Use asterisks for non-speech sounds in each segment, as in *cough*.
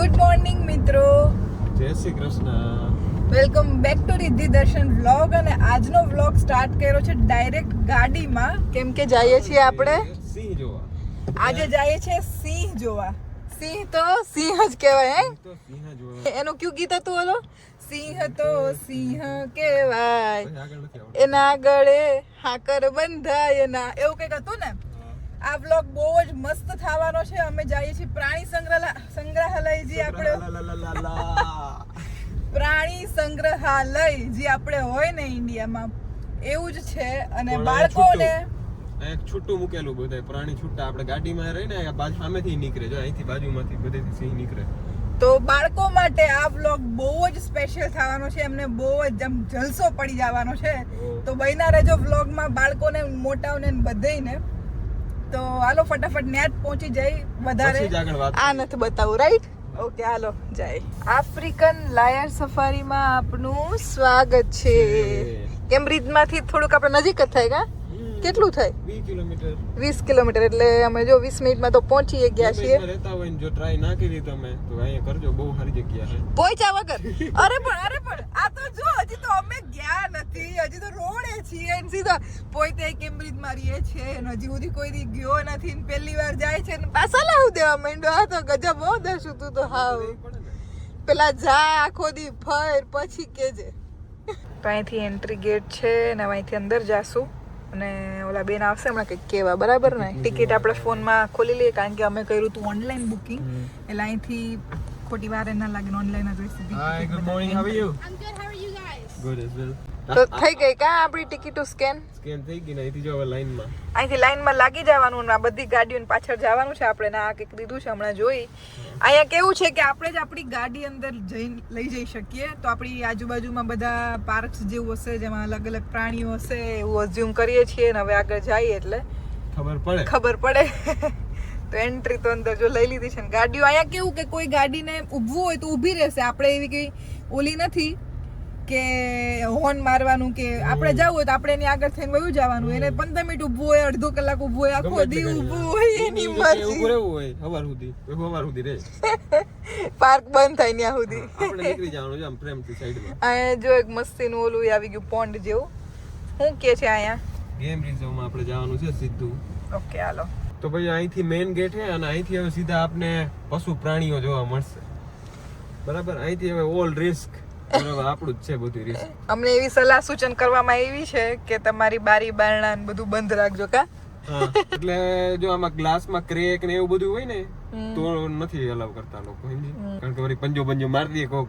Good morning મિત્રો. Jay Shri Krishna. Welcome back to Riddhi Darshan vlog અને આજનો vlog start કર્યો છે ડાયરેક્ટ ગાડીમાં. કેમ કે જઈએ છીએ આપણે? સિંહ જોવા. આજે જઈએ છીએ સિંહ જોવા. સિંહ તો સિંહ જ કહેવાય હે? એનું કયું ગીત હતું ઓલો? સિંહ તો સિંહ કહેવાય. એના ગળે હાકર બંધાય એના એવું કંઈક હતું ને? આ વ્લોગ બહુ જ મસ્ત થવાનો છે. અમે જઈએ છીએ પ્રાણી સંગ્રહાલય સંગ્રહાલય જે આપણે. પ્રાણી સંગ્રહાલય જે આપણે હોય ને ઇન્ડિયામાં. એવું જ છે. અને બાળકોને એક છૂટું મૂકેલું બધે પ્રાણી છૂટા આપણે ગાડીમાં રહીને આ બાજુ સામેથી નીકળે. જો અહીંથી બાજુમાંથી બધેથી સિંહ નીકળે. તો બાળકો માટે આ વ્લોગ બહુ જ સ્પેશિયલ થવાનો છે. એમને બહુ જ જલસો પડી જવાનો છે. તો બન્યા રહેજો વ્લોગમાં બાળકોને મોટાઓને ને બધેયને. તો હાલો ફટાફટ નેટ પહોંચી જાય વધારે. આ નથી બતાવું રાઈટ ઓકે હાલો જાય. આફ્રિકન લાયર સફારીમાં આપનું સ્વાગત છે. કેમ્બ્રિજમાંથી થોડુંક આપણે નજીક જ થાય કા. કેટલું થાય? વીસ કિલોમીટર. 20 કિલોમીટર એટલે અમે જો વીસ મિનિટમાં તો પહોંચી ગયા છીએ. રહેતા હોય જો ટ્રાય ના કરી તમે તો અહીંયા કરજો બહુ સારી જગ્યા છે. પહોંચ્યા વગર? અરે પણ અરે પણ આ તો જો હજી તો અમે ગયા નથી હજી તો રોડે છીએ એન સીધા. પોતે કેમ્બ્રિજમાં રહીએ છે ને હજી સુધી કોઈ દી ગયો નથી ને પહેલી વાર જાય છે ને પાછા લાવ દેવા માંડ્યો. આ તો ગજબ હો દર્શુ તું તો હાવ. પેલા જા આખો દી ફર પછી કેજે. તો અહીંથી એન્ટ્રી ગેટ છે ને અહીંથી અંદર જાશું. અને ઓલા બેન આવશે હમણાં કંઈક કેવા બરાબર ને? ટિકિટ આપણે ફોનમાં ખોલી લઈએ કારણ કે અમે કર્યું હતું ઓનલાઈન બુકિંગ એટલે અહીંથી ખોટી વાર ના લાગે ઓનલાઈન જ હોય સીધી Hi, ticket good you? Good as well. તો થઈ ગઈ કા આપણી ટિકિટો સ્કેન? સ્કેન થઈ ગઈ ને અહીંથી જો હવે લાઈનમાં. અહીંથી લાઈનમાં લાગી જવાનું ને આ બધી ગાડીઓની પાછળ જવાનું છે આપણે ના આ કંઈક દીધું છે હમણાં જોઈ. અહીંયા કેવું છે કે આપણે જ આપણી ગાડી અંદર જઈ લઈ જઈ શકીએ. તો આપણી આજુબાજુમાં બધા પાર્ક્સ જેવું હશે જેમાં અલગ અલગ પ્રાણીઓ હશે એવું અઝ્યુમ કરીએ છીએ ને હવે આગળ જઈએ એટલે. ખબર પડે. ખબર પડે. તો એન્ટ્રી તો અંદર જો લઈ લીધી છે ને ગાડીઓ. અહીંયા કેવું કે કોઈ ગાડીને ઊભવું હોય તો ઊભી રહેશે. આપણે એવી કઈ ઓલી નથી. કે હોર્ન મારવાનું કે આપણે જવું હોય તો આપણે એની આગળ થઈને વયું જવાનું. એને પંદર મિનિટ ઊભું હોય અડધો કલાક ઊભું હોય આખો દી ઊભું હોય એની મરજી. ઊભું રહેવું હોય હવાર સુધી. હવાર સુધી રહે. *laughs* પાર્ક બંધ થાય ત્યાં સુધી. આપણે નીકળી જવાનું છે આમ પ્રેમથી સાઈડમાં. અહીંયા જો એક મસ્તીનું ઓલું આવી ગયું પોન્ડ જેવું. શું કે છે અહીંયા? ગેમ રિઝર્વમાં આપણે જવાનું છે સીધું. ઓકે હાલો. તો ભાઈ અહીંથી મેઇન ગેટ છે અને અહીંથી હવે સીધા આપને પશુ પ્રાણીઓ જોવા મળશે. બરાબર? અહીંથી હવે ઓલ રિસ્ક આપણું જ છે બધું રીસ અમને એવી સલાહ સૂચન કરવામાં આવી છે કે તમારી બારી બારણા ને બધું બંધ રાખજો કા? એટલે જો આમાં ગ્લાસમાં ક્રેક ને એવું બધું હોય ને તો નથી અલાવ કરતા લોકો સમજી? કારણ કે વળી પંજો પંજો મારી દે કોક.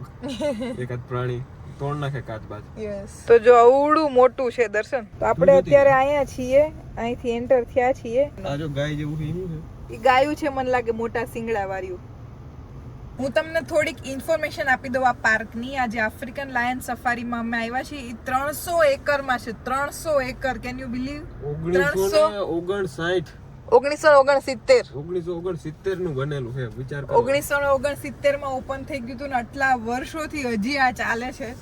એકાદ પ્રાણી. તોડ નાખે કાચ બાજ. યસ તો જો અવડું મોટું છે દર્શન. તો આપણે અત્યારે અહીંયા છીએ અહીંથી એન્ટર થયા છીએ. આ જો ગાય જેવું છે ગાયું છે મને લાગે મોટા સિંગડા વાળ્યું. હું તમને થોડીક ઇન્ફોર્મેશન આપી દઉં આ પાર્કની. આજે આફ્રિકન લાયન સફારીમાં અમે આવ્યા છીએ. એ ત્રણસો એકરમાં છે. ત્રણસો એકર. કેન યુ બિલીવ ઓગણીસો ત્રણસો ઓગણસાઠ. ઓગણીસો ઓગણસિત્તેર. ઓગણીસો ઓગણસિત્તેરનું બનેલું છે. વિચાર ઓગણીસો ઓગણસિત્તેરમાં ઓપન થઈ ગયું હતું ને આટલા વર્ષોથી હજી આ ચાલે છે.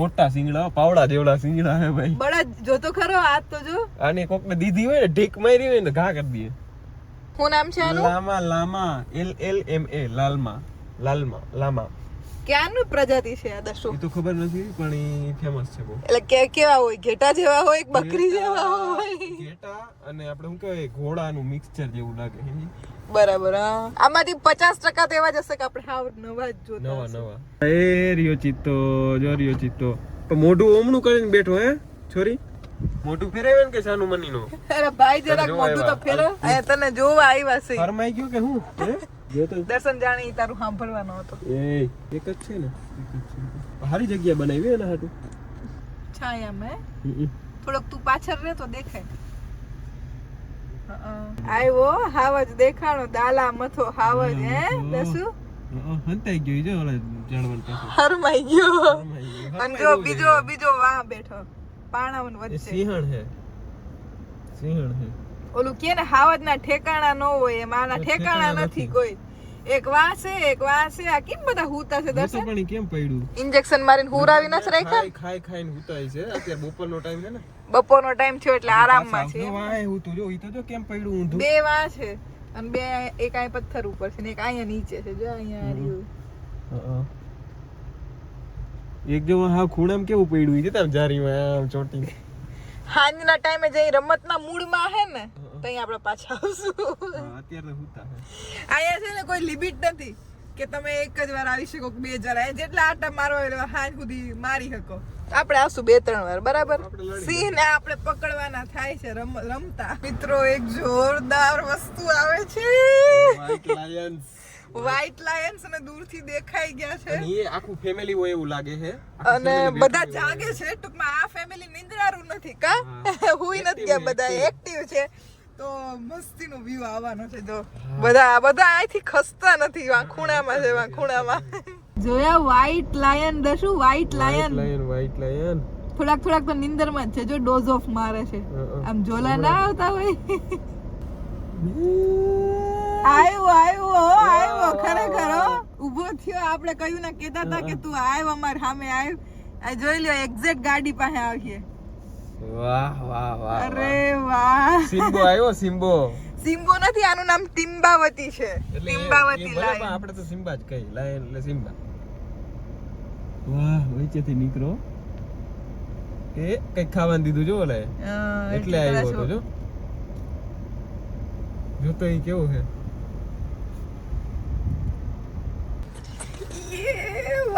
મોટા સિંગડા પાવડા જેવડા સિંગડા હે ભાઈ. બળા જોતો ખરો આ તો જો. આને કોક ને દીધી હોય ને ઢીક મારી હોય ને ઘા કરી દઈએ. શું નામ છે આનું? Llama llama L L M A llama llama llama. ક્યાંનું પ્રજાતિ છે આ દશો? એ તો ખબર નથી પણ એ ફેમસ છે બહુ. એટલે કે કેવા હોય? ઘેટા જેવા હોય એક બકરી જેવા હોય? ઘેટા અને આપણે શું કહેવાય ઘોડાનું મિક્સચર જેવું લાગે. બરાબર આમાંથી પચાસ ટકા તેવા જ હશે કે આપણે હાવ નવા જ જોતા નવા નવા. એ રિયો ચિત્તો જો રિયો ચિત્તો. તો મોઢું ઓમણું કરીને બેઠો હે? છોરી? મોઢું ફેરાવે ને કે સાનું મની નો અરે ભાઈ જરાક મોટું તો ફેરો. અહીંયા તને જોવા આવ્યા છે. ફરમાઈ ગયું કે હું? જે તો દર્શન જાણી તારું સાંભળવાનો હતો. એ એક જ છે ને? સારી જગ્યા બનાવી એના હાટું. છાયા મે. થોડોક તું પાછળ રહે તો દેખાય આવ્યો હાવજ દેખાણો દાલા મથો હાવજ હે? દસુ હંતાઈ ગયો જો ઓલા જાણવણ પાસે હરમાઈ ગયો. અને જો બીજો બીજો વાહ બેઠો. પાણાવન એ વચ્ચે સિંહણ હે. સિંહણ હે. ઓલું કે ને હાવજ ના ઠેકાણા ન હોય એમ આના ઠેકાણા નથી. કોઈ. એક વાં છે એક વાં છે આ કેમ બધા હુતા છે દર્શન? પણ કેમ પડ્યું? ઇન્જેક્શન મારીને હુરાવી નસ રાખ્યા ખાઈ ખાઈ ખાઈને હુતાય છે. અત્યારે બપોરનો ટાઈમ છે ને. બપોરનો ટાઈમ થયો એટલે આરામમાં છે. પાછા આવતો હું તો જો ઈ તો જો કેમ પડ્યું ઊંધું? બે વાસ છે. અને બે એક આય પથ્થર ઉપર છે ને એક આયા નીચે છે. જો અહીંયા આ રહ્યું. એક જો હા ખૂણામાં કેવું પડ્યું છે તાર જારીમાં આમ ચોટી. હાંજના ટાઈમે જઈ રમતના મૂડમાં હે ને તો અહીં આપણે પાછા આવશું. અત્યારે હુતા અહીંયા છે ને કોઈ લિમિટ નથી કે તમે એક જ વાર આવી શકો કે બે જ અહીંયા જેટલા આટા મારવા એટલે હાંજ સુધી મારી શકો. આપણે આવશું બે ત્રણ વાર બરાબર? સિંહ ને આપણે પકડવાના થાય છે રમ રમતા. મિત્રો એક જોરદાર વસ્તુ આવે છે. લાયન્સ. વ્હાઈટ લાયન્સ અને દૂરથી દેખાઈ ગયા છે. અને એ આખું ફેમિલી હોય એવું લાગે છે. અને બધા જાગે છે. ટૂંકમાં આ ફેમિલી નિંદ્રારું નથી કા? *laughs* હુઈ નથી ગયા બધા એક્ટિવ છે. તો મસ્તીનો વ્યૂ આવવાનો છે જો. બધા બધા અહીંથી ખસતા નથી વાંખુણામાં છે વાંખુણામાં. *laughs* જોયા white lion દશુ white lion lion white lion થોડાક થોડાક તો નિંદરમાં જ છે જો ડોઝ ઓફ મારે છે. આમ જોલા ના આવતા હોય. આવ્યો આવ્યો આવ્યો ખરેખર. ઊભો થયો. આપણે કહ્યું ને કહેતા હતા કે તું આવ્યો અમાર સામે આવ્યો આ જોઈ લ્યો એક્ઝેક્ટ ગાડી પાસે આવીએ. વાહ વાહ વાહ અરે વાહ. સિમ્બો આવ્યો સિમ્બો. સિમ્બો નથી આનું નામ ટિમ્બાવતી છે. ટિમ્બાવતી એ આપણે તો સિમ્બા જ કહી લાયન એટલે સિમ્બા. વાહ વચ્ચેથી નીકળો. એ કઈ ખાવાનું દીધું જો લે એટલે આવ્યો હતો જો. જો તો એ કેવું છે?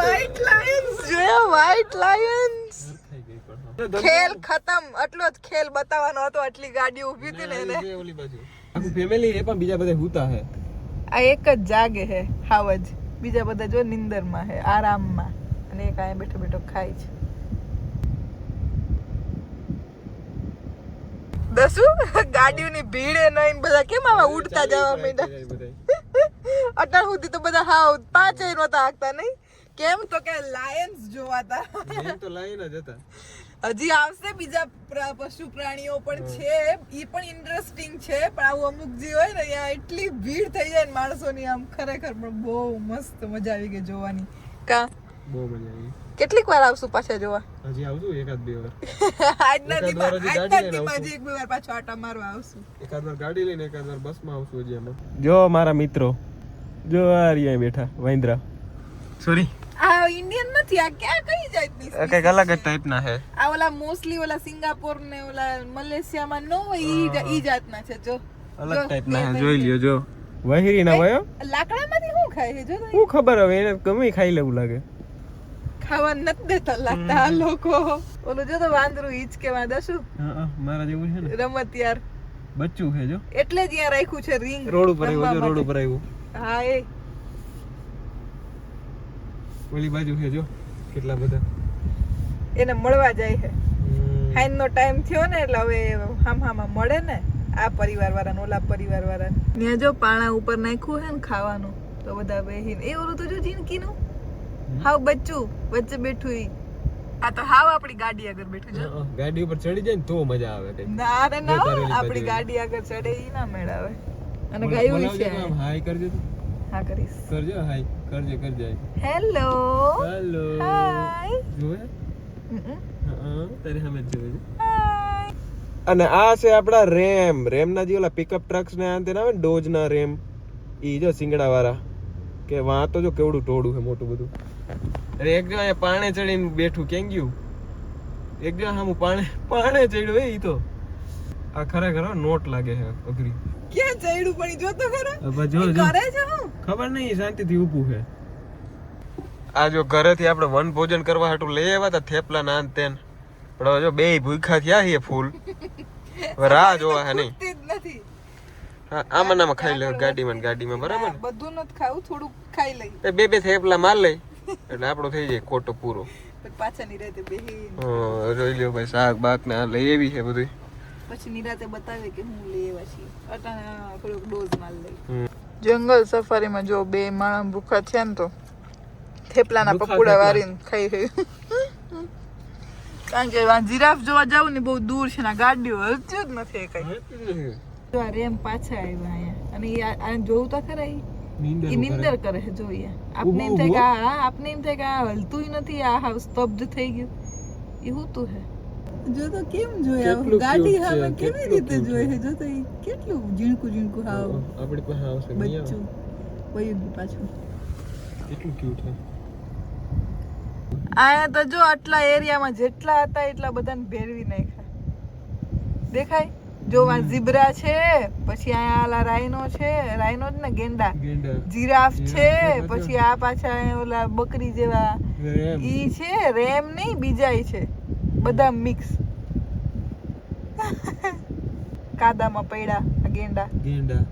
Lions. જોયા white lions. થઈ ખેલ ખતમ. આટલો જ ખેલ બતાવવાનો હતો આટલી ગાડી ઊભી હતી ને એને. ઓલી બાજુ. આખું ફેમિલી એ પણ બીજા બધા હુતા હે. આ એક જ જાગે હે હાવ જ. બીજા બધા જો નિંદરમાં હે આરામમાં. અને એક આયા બેઠો બેઠો ખાય છે. દસુ ગાડીઓની ભીડે નહીં બધા કેમ આવા ઉડતા જવા માંડ્યા? અટલ *laughs* અત્યાર સુધી તો બધા હાવ પાંચેય નહોતા હાકતા નહીં કેમ તો કે લાયન્સ જોવાતા મેન તો લાયન જ હતા. હજી આવશે બીજા પશુ પ્રાણીઓ પણ છે. એ પણ ઇન્ટરેસ્ટિંગ છે પણ આવું અમુક જે હોય ને ત્યાં એટલી ભીડ થઈ જાય ને માણસોની આમ ખરેખર પણ બહુ મસ્ત મજા આવી ગઈ જોવાની. કા? બહુ મજા આવી. કેટલીક વાર આવશું પાછા જોવા? હજી આવશું એકાદ બે વાર. *laughs* આજના દીમાં આજના દીમાં હજી એક બે વાર પાછો આટા મારવા આવશું. એકાદ વાર ગાડી લઈને એકાદ વાર બસમાં આવશું હજી અમે જો મારા મિત્રો જો આ રહ્યા બેઠા વાંદરા. સોરી ઇન્ડિયન નથી આ ક્યાં કઈ જાતની કંઈક અલગ જ ટાઈપના છે. આ ઓલા મોસ્ટલી ઓલા સિંગાપોર ને ઓલા મલેશિયામાં નો હોય ઈ જાતના છે જો. અલગ ટાઈપના છે જોઈ લ્યો જો. વહીરી ના વયો લાકડામાંથી શું ખાય છે જો શું ખબર હવે એને ગમે ખાઈ લેવું લાગે. ખાવા નથી દેતા લાગતા આ લોકો. ઓલું જો તો વાંદરું કે વાંદા મારા જેવું છે ને? રમત યાર. બચ્ચું છે જો. એટલે જ અહીંયા રાખ્યું છે રિંગ રોડ ઉપર આવ્યો રોડ ઉપર આવ્યું. હા એ. ઓલી બાજુ છે જો કેટલા બધા? એને મળવા જાય છે. હાઈન નો ટાઈમ થયો ને એટલે હવે હામ હામાં મળે ને આ પરિવાર વાળા ઓલા પરિવાર વાળા ત્યાં જો પાણા ઉપર નાખ્યું હે ને ખાવાનું તો બધા બેહીને એ ઓલું તો જો જિંદગીનું હાવ બચ્ચું વચ્ચે બેઠું ઈ. આ તો હાવ આપણી ગાડી આગળ બેઠું છે. ગાડી ઉપર ચડી જાય ને તો મજા આવે કઈ ના રે ના આપણી ગાડી આગળ ચડે ઈ ના મેળાવે અને ગાયું છે. હાય કરજો હા કરીશ. કરજો હાય. કરજે કરજે હેલો. હેલો. હાય. જોવે? હા તારી સામે જોવે છે. અને આ છે આપણા રેમ. રેમ ના જે ઓલા પિકઅપ ટ્રક્સ ને આ તેના આવે ડોજ ના રેમ. ઈ જો સિંગડા વાળા કે વાં તો જો કેવડું ટોળું છે મોટું બધું. અરે એક જો અહીંયા પાણે ચડીને બેઠું કેમ ગયું? એક જો હામું પાણે પાણે ચડ્યું એ ઈ તો. આ ખરેખર નોટ લાગે છે અઘરી. ક્યાં ચડ્યું પણ જો તો ખરા? હવે જો જો. કરે છે હું? ખબર નહીં શાંતિથી ઊભું છે. આ જો ઘરેથી આપણે વન ભોજન કરવા હાટું લઈ આવ્યા હતા થેપલા ના તેન. પણ હવે જો બે ભૂખા થયા છીએ ફૂલ. રાહ જોવા હે નહીં. નથી. આમાં નામાં ખાઈ લે ગાડીમાં ગાડીમાં બરાબર બધું નથી ખાવું થોડું ખાઈ લઈ એ બે બે થેપલા માર લઈ. એટલે આપણો થઈ જાય ખોટો પૂરો. પછી નિરાતે બેહી હા, જોઈ લ્યો ભાઈ શાક બાક ને આ લઈ એવી છે બધું પછી નિરાતે બતાવે કે હું લઈ આવ્યા છીએ. અટાણે થોડોક ડોઝ માલ લઈ. જંગલ સફારીમાં જો બે માણસ ભૂખા થયા ને તો થેપલાના પકોડા વારીને ખાઈ ગયું કારણ કે જીરાફ જોવા જાવ ને બહુ દૂર છે ને ગાડીઓ હલતું જ નથી કઈ. જો આ રેમ પાછા આવ્યા અહીંયા. અને ઈ આ- આ જોવું તો ખરા ઈ? નીંદર કરે. છે જોઈએ આપને એમ થાય કે આ આ- આપને એમ થાય કે આ હલતું નથી આ સ્તબ્ધ થઈ ગયું. એ હું તું હે. જો તો કેમ જોયા ગાડી હવે કેવી રીતે જોઈ? જો તો કેટલું ઝીણકું ઝીણકું હાવ. આપણી પાસે આવશે બચ્ચું. વયું પાછું. કેટલું ક્યુટ છે. આયા તો જો આટલા એરિયામાં જેટલા હતા એટલા બધાને ભેરવી નાખ્યા. દેખાય? જો આ ઝીબ્રા છે પછી અહીંયા આલા રાઈનો છે. રાઈનો જ ને ગેંડા. જીરાફ છે પાછો. આ પાછા ઓલા બકરી જેવા. ઈ છે રેમ નહીં બીજાય છે. બધા મિક્સ કાદામાં પડ્યા ગેંડા. ગેંડા.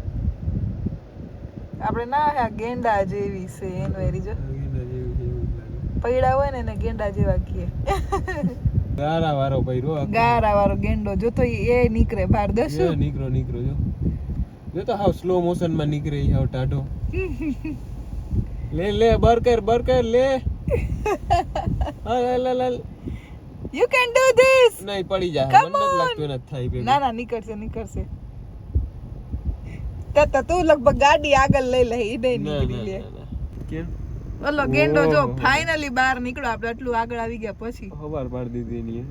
આપણે ના આ ગેંડા જેવી છે એનો એરી જો આ ગેંડા જેવું છે એવું જ લાગે. પૈડા હોય ને એને ગેંડા જેવા કીએ ગારા વાળો પૈરો ગારા વાળો ગેંડો જો તો એ નીકળે બહાર એ નીકળો નીકળો જો. જો તો હાવ સ્લો મોશનમાં નીકળે હાવ ટાઢો. *laughs* લે લે બર્કર બર્કર લે. હા લાલ લાલ યુ કેન ડુ ધીસ નહીં પડી જાય Come મને નથી લાગતું નથી થાય બેબી ના ના નીકળશે નીકળશે. તત તું લગભગ ગાડી આગળ લઈ લે ઈ નહીં નીકળી લે. કેમ? ઓલો ગેંડો જો ફાઇનલી બહાર નીકળો આપણે આટલું આગળ આવી ગયા પછી. ખબર પાડી દીધી એની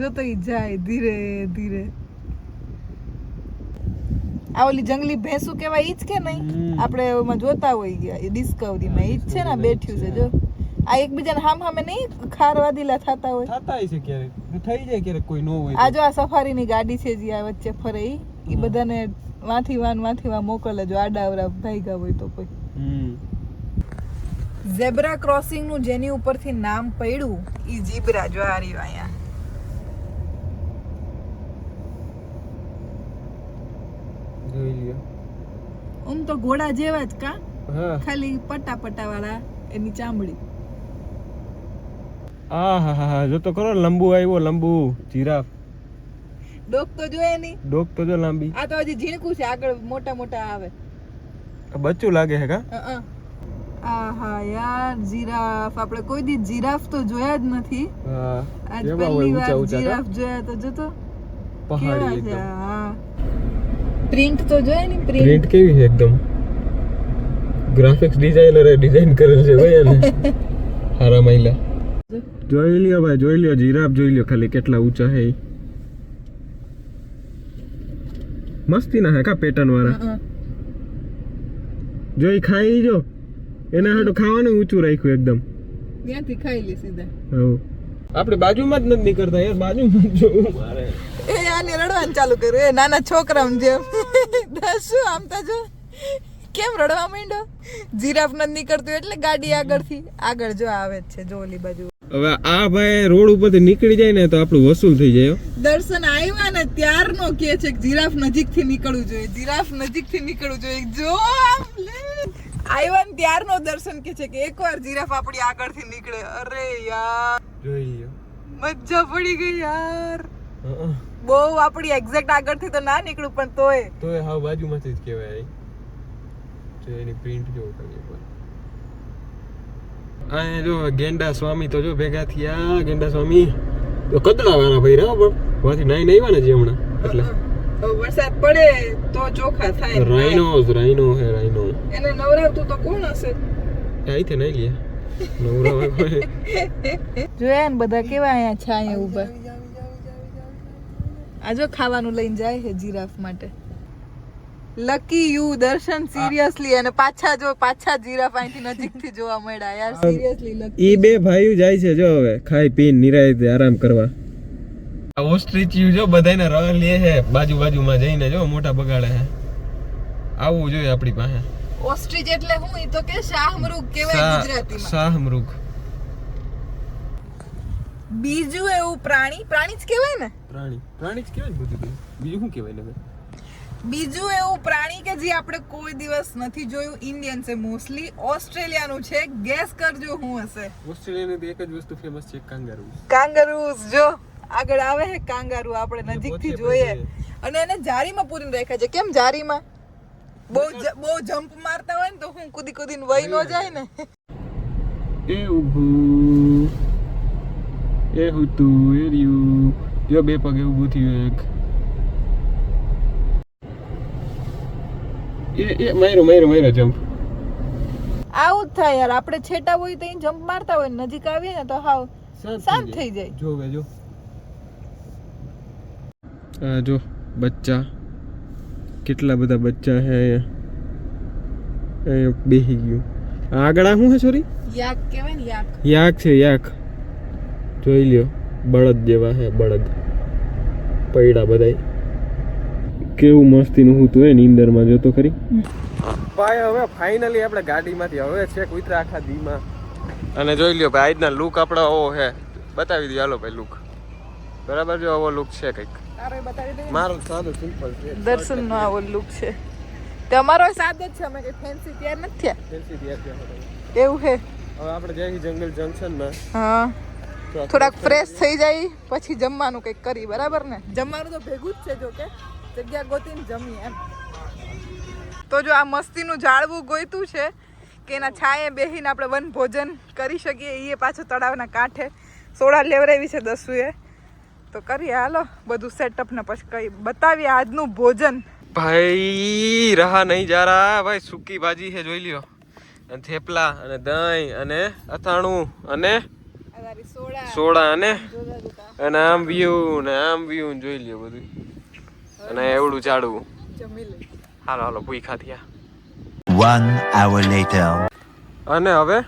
જો તો ઈ જાય ધીરે ધીરે. આ ઓલી જંગલી ભેંસુ કેવાય ઈ જ કે નહીં? આપણે એમાં જોતા હોય ગયા એ ડિસ્કવરીમાં ઈ જ છે ને બેઠ્યું છે જો. આ એકબીજાને હામ હામે નહીં ખારવાદીલા થતા હોય. થતા છે ક્યારેક. થઈ જાય ક્યારેક કોઈ નો હોય આ જો આ સફારીની ગાડી છે જે આ વચ્ચે ફરે ઈ. બધાને વાંથી વાન વાંથી વાન મોકલે જો આડાવરા ભાઈગા હોય તો કોઈ. હમ. ઝેબ્રા ક્રોસિંગનું જેની ઉપરથી નામ પડ્યું ઈ જીબ્રા જો આ રહ્યું અહીંયા. જોઈ લ્યો. આમ તો ઘોડા જેવા જ કા? ખાલી પટા પટા વાળા એની ચામડી. આ હા હા હા જો તો કરો લંબુ આવ્યો લંબુ જીરાફ. ડોક તો જોયે નહીં. ડોક તો જો લાંબી. આ તો હજી ઝીણકું છે આગળ મોટા મોટા આવે. આ બચ્ચું લાગે છે કા. આહા યાર જીરાફ. આપણે કોઈ દી જીરાફ તો જોયા જ નથી. આજ પહેલી વાર જીરાફ જોયા તો જો તો. પહાડી એકદમ. પ્રિન્ટ તો જોયે ને પ્રિન્ટ. પ્રિન્ટ કેવી છે એકદમ? ગ્રાફિક્સ ડિઝાઇનરે ડિઝાઇન કરેલ છે ભાઈ એને. *laughs* હારા મહિલા જોઈ લ્યો ભાઈ જોઈ લ્યો જીરાફ જોઈ લ્યો ખાલી કેટલા ઊંચા હે મસ્તી ના હે કા પેટર્ન વાળા? જોઈ ખાઈ જો. એના હાટું ખાવાનું ઊંચું રાખ્યું એકદમ. ત્યાંથી ખાઈ લે સીધા. હવ આપણે બાજુમાં જ નથી નીકળતા યાર બાજુમાં જો જોવું મારે. એ આને રડવાનું ચાલુ કર્યું. એ નાના છોકરા જેમ. શું આમ તો જો. કેમ રડવા માંડ્યો? જીરાફ નથી નીકળતું એટલે ગાડી આગળથી. આગળ જો આવે જ છે જો ઓલી બાજુ. હવે આ ભાઈ રોડ ઉપરથી નીકળી જાય ને તો આપણું વસૂલ થઈ જાય દર્શન આવ્યા ને ત્યારનો કે છે કે જીરાફ નજીકથી નીકળવું જોઈએ. જીરાફ નજીકથી નીકળવું જોઈએ. જો આમ લે. આવ્યા ને ત્યારનો દર્શન કે છે કે એકવાર જીરાફ આપણી આગળથી નીકળે. અરે યાર. જોઈએ મજા પડી ગઈ યાર. બહુ આપણી એક્ઝેક્ટ આગળથી તો ના નીકળું પણ તોય. તોય હા બાજુમાંથી જ કહેવાય. જો એની પ્રિન્ટ જો કરીએ એકવાર. આ જો ગેંડા સ્વામી તો જો ભેગા થયા ગેંડા સ્વામી. તો કદલા વાળા ભાઈ રહ્યા પણ. વાથી નાઈ નહીં ને જે હમણાં? એટલે. વરસાદ પડે તો ચોખા થાય. રાઈનો રાઈનો હે રાઈનો એને નવરાવતું તો કોણ હશે? અહીંથી નહીં લે. નવરાવે કોઈ જોયા ને બધા કેવા અહીંયા છાંયે ઊભા આ જો ખાવાનું લઈને જાય છે જીરાફ માટે. લકી યુ દર્શન સિરિયસલી અને પાછા જો પાછા જીરાફ અહીંથી નજીકથી જોવા મળ્યા. યાર સિરિયસલી લકી ઈ બે ભાઈઓ જાય છે જો હવે. ખાઈ પીને નિરાયતે આરામ કરવા. ઓસ્ટ્રીચ યુ જો બધાને રહ લે છે. બાજુ બાજુમાં જઈને જો મોટા બગાડે છે. આવવું જોઈએ આપણી પાસે. ઓસ્ટ્રીચ એટલે હું? ઈ તો કે શાહમૃગ કહેવાય ગુજરાતીમાં. શાહમૃગ. બીજું એવું પ્રાણી? પ્રાણી જ કહેવાય ને? પ્રાણી. પ્રાણી જ કહેવાય બધું બીજું શું કહેવાય ને બીજું એવું પ્રાણી કે જે આપણે કોઈ દિવસ નથી જોયું ઇન્ડિયન છે મોસ્ટલી ઓસ્ટ્રેલિયાનું છે. ગેસ કરજો હું હશે. ઓસ્ટ્રેલિયાની એક જ વસ્તુ ફેમસ છે કાંગારૂ કાંગારૂઝ જો. આગળ આવે છે કાંગારૂ આપણે નજીકથી જોઈએ. અને એને જારીમાં પૂરીને રાખ્યા છે. કેમ જારીમાં બહુ બહુ જમ્પ મારતા હોય ને તો હું કૂદી કૂદીને વહી ન જાય ને? એ ઉભું એ હુતું એ રહ્યું. જો બે પગે ઊભું થયું એક. એ એ માર્યો માર્યો માર્યો જમ્પ આવું જ થાય યાર. આપણે છેટા હોય તો જમ્પ મારતા હોય નજીક આવીએ ને તો હાવ શાંત થઈ જાય. જોવે જો આ જો બચ્ચા. કેટલા બધા બચ્ચા હે અહીંયા અહીંયા બેહી ગયું. આગળ આ શું છે સોરી યાક કહેવાય ને યાક. યાક છે યાક. જોઈ લ્યો. બળદ જેવા હે બળદ. પૈડા બધાય. કેવું મસ્તીનું હું તો એ નીંદરમાં જોતો ખરી. ભાઈ હવે ફાઇનલી આપણે ગાડીમાંથી હવે છે કુતરા આખા દીમાં. અને જોઈ લ્યો ભાઈ આજના લુક આપણો ઓવો છે. બતાવી દઈએ હાલો ભાઈ લુક બરાબર જો આવો લુક છે કંઈક. તારો બતાવી દે મારો સાદો સિમ્પલ છે. દર્શન નો આવો લુક છે. તે અમારો સાદ જ છે અમે કઈ ફેન્સી તૈયાર નથી થયા. ફેન્સી તૈયાર એવું છે. હવે આપણે જઈએ જંગલ જંકશનમાં હા. થોડાક ફ્રેશ થઈ જાય પછી જમવાનું કંઈક કરી બરાબર ને? જમવાનું તો ભેગું જ છે જો કે જગ્યા ગોતીને જમીએ એમ. તો જો આ મસ્તીનું જાળવું ગોયતું છે કે એના છાંયે બેસીને આપણે વન ભોજન કરી શકીએ એ પાછું તળાવના કાંઠે. સોડા લેવરાવી છે દસુએ. તો કરીએ હાલો બધું સેટઅપ ને પછી કઈ બતાવીએ આજનું ભોજન. ભાઈ રહા નહીં જા રહા ભાઈ સૂકી ભાજી છે જોઈ લ્યો. અને થેપલા અને દહીં અને અથાણું અને સોડા. સોડા અને અને આમ વ્યૂ ને આમ વ્યૂ જોઈ લ્યો બધું. અને એવડું જમી હાલો હાલો ભૂખા થયા. વન આવર લેટર અને હવે?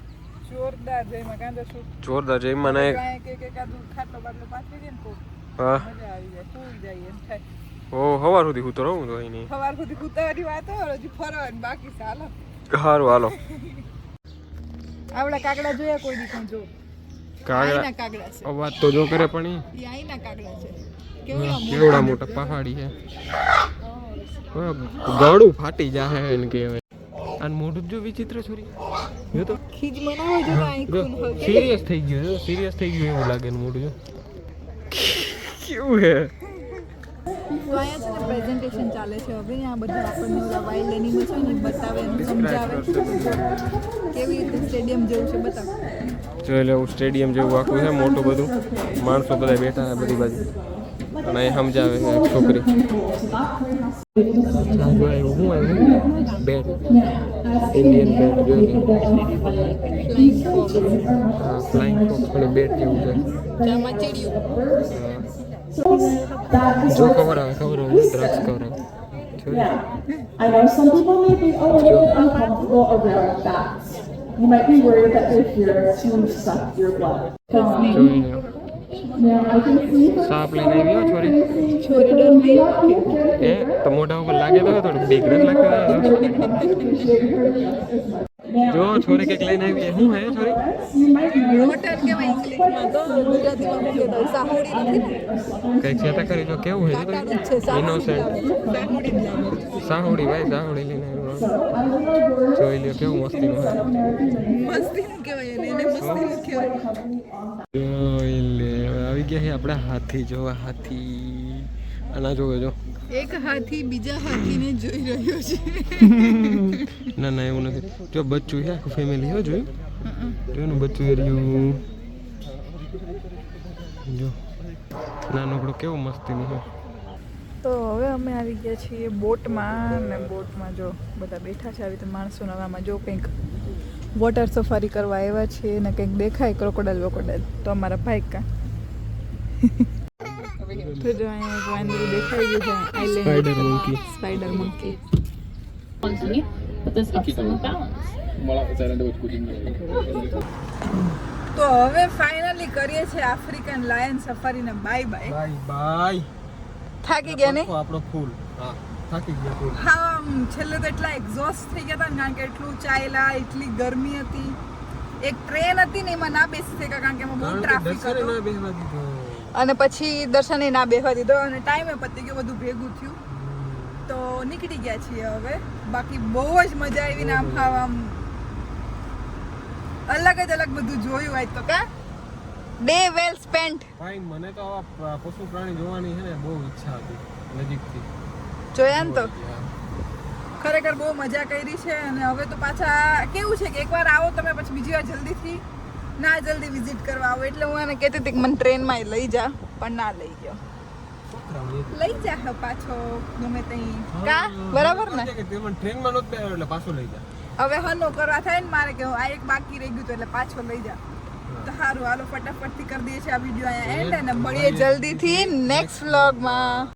જોરદાર જયમાં કાંદો શું? જોરદાર જઈમાં ને કે કે કાદુ ખાટલો બાટલો પાથરી દે ને કોક. હા. મજા આવી જાય સુઈ જાય એમ થાય. ઓ સવાર સુધી હું તો રહું તો સુધી કૂતરાની વાત હોય હજી ફરવાની બાકી છે હાલો. સારું હાલો. આવડા કાગડા જોયા કોઈ દી પણ જો? કાગડા? કાગડા છે. અવાજ તો જો કરે પણ એ આઈના કાગડા છે. કેવડા મોટા પહાડી છે. ગળું ફાટી જાહે એને કહેવાય. અને મોઢું જો વિચિત્ર છોરી જો તો. ખીજ મનાવો જો આઈ સિરિયસ થઈ ગયો જો સિરિયસ થઈ ગયો એવું લાગે ને મોઢું જો. કેવું હે? છે ને પ્રેઝન્ટેશન ચાલે છે હવે આ બધા આપણને ઓલા વાઇલ્ડ એનિમલ છે ને બતાવે અને સમજાવે. કેવી રીતે સ્ટેડિયમ જેવું છે બતાવે. જો એટલે સ્ટેડિયમ જેવું આખું છે મોટું બધું. માણસો બધા બેઠા છે બધી બાજુ. અને અહીં સમજાવે છે એક છોકરી આ જો આવ્યું શું આવ્યું બેટ ઇન્ડિયન બેટ જોઈ ફ્લાઇંગ ફોક્સ હા ફ્લાઇંગ ફોક્સ પણ બેટ જેવું છે જામાં ચીડિયું જો ખબર આવે ખબર આવે દ્રાક્ષ ખબર આવે જોયું? I know some people may be a little uncomfortable around bats. You might be worried that they're here to suck your blood. સાપ લઈને આવી હો છોરી. છોરી ડર ગઈ એ તો મોઢા ઉપર લાગે તો થોડું બીક નથી લાગતું જો છોરી કેક લઈને આવી. શું હે છોરી? હોટલ કેવાય ઇંગ્લિશમાં તો ગુજરાતીમાં મૂકે તો સાહોડી નથી કંઈક કરી જો કેવું હે? છે ઇનોસેન્ટ સાહોડી ભાઈ સાહુડી લઈને આવ્યો. જોઈ લ્યો કેવું મસ્તીનું હે. મસ્તીનું કહેવાય એને મસ્તીનું કહેવાય. જોઈ આવી ગયા છે આપણા હાથી જોવા હાથી. આના જોવે જો. એક હાથી બીજા હાથીને જોઈ રહ્યો છે. ના ના એવું નથી. જો બચ્ચું છે આખું ફેમિલી હો જોયું? જોયું બચ્ચું રહ્યું. જો. નાનકડો કેવું મસ્તીનું નહીં તો હવે અમે આવી ગયા છીએ બોટમાં ને બોટમાં જો બધા બેઠા છે આવી રીતે માણસો નવામાં જો કંઈક વોટર સફારી કરવા આવ્યા છે ને કંઈક દેખાય ક્રોકોડાઇલ વોકોડાઇલ તો અમારા ભાઈ કા તો જો અહીંયા એક વાંદરું દેખાઈ ગયું છે આઈલેન્ડ મંકી સ્પાઈડર મંકી. તો હવે ફાઇનલી કરીએ છીએ આફ્રિકન લાયન સફારીને બાય બાય બાય બાય થાકી ગયા ને? આપણો ફૂલ. હા થાકી ગયા ફૂલ. હા આમ છેલ્લે તો એટલા એક્ઝોસ્ટ થઈ ગયા હતા ને કારણ કે એટલું ચાયલા એટલી ગરમી હતી. એક ટ્રેન હતી ને એમાં ના બેસી શક્યા કારણ કે એમાં બહુ ટ્રાફિક હતો. ના બેહવા દીધો અને પછી દર્શને ના બેસવા દીધો અને ટાઈમે પતી ગયો બધું ભેગું થયું. તો નીકળી ગયા છીએ હવે. બાકી બહુ જ મજા આવી ને આમ હાવ આમ અલગ જ અલગ બધું જોયું હોય તો કા? ડે વેલ સ્પેન્ટ ભાઈ મને તો આવા પશુ પ્રાણી જોવાની છે ને બહુ ઈચ્છા હતી નજીકથી. જોયા ને તો? ખરેખર બહુ મજા કરી છે અને હવે તો પાછા કેવું છે કે એકવાર આવો તમે પછી બીજી વાર જલ્દીથી ના જલ્દી વિઝિટ કરવા આવો. એટલે હું એને કહેતી હતી કે મને ટ્રેનમાં લઈ જા પણ ના લઈ ગયો. લઈ જા પાછો ગમે તઈ કા? બરાબર ને? ટ્રેનમાં નહોત બેહ્યો એટલે પાછો લઈ જા. હવે હનો કરવા થાય ને મારે કે આ એક બાકી રહી ગયું તો એટલે પાછો લઈ જા. તો સારું હાલો ફટાફટથી કરી દઈએ છીએ આ વીડિયો અહીંયા એન્ડ અને મળીએ જલ્દીથી નેક્સ્ટ વ્લોગમાં